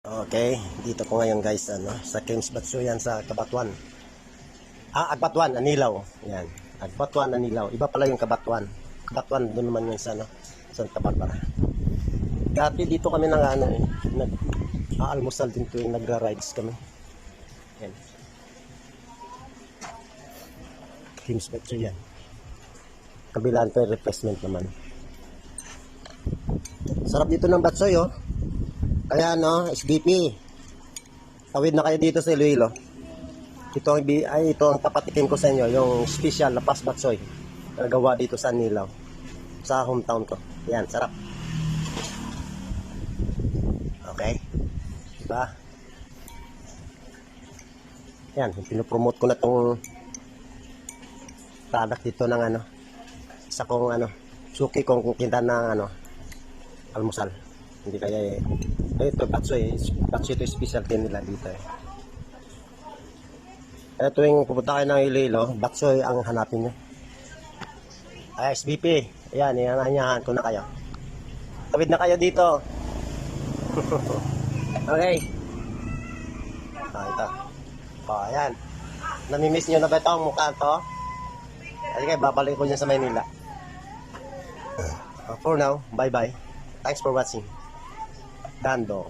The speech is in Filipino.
Okay, dito ko ngayon guys, ano, sa James Batso yan sa Kabatuan. Ah, Agbatuan, Anilaw. Yan, Agbatuan, Anilaw. Iba pala yung Kabatuan. Kabatuan, doon naman yun sa, ano, Santa Barbara. Dati dito kami nang ano, eh, nag, aalmusal din tuwing nagra-rides kami. Yan. James Batso yan. Kabilaan pa yung replacement naman. Sarap dito ng Batsoy, oh. Kaya ano, SBP. Tawid na kayo dito sa Iloilo. Ito ang ay ito ang papatikin ko sa inyo, yung special na pasbatsoy. Na gawa dito sa Nilaw. Sa hometown ko. Yan, sarap. Okay. Diba? Yan, pinopromote ko na tong product dito ng ano. Isa kong ano, suki kong kinta ng ano, almusal. Hindi kaya eh. Eh, ito, batsoy. Batsoy ito specialty nila dito eh. Tuwing pupunta kayo ng Iloilo, batsoy ang hanapin nyo. Ay, SBP. Ayan, iyananyahan ko na kayo. Tawid na kayo dito. okay. Ah, ito. Oh, ayan. Namimiss nyo na ba ito ang mukha to? Sige, babalik ko dyan sa Maynila. Uh, for now, bye-bye. Thanks for watching. Dando.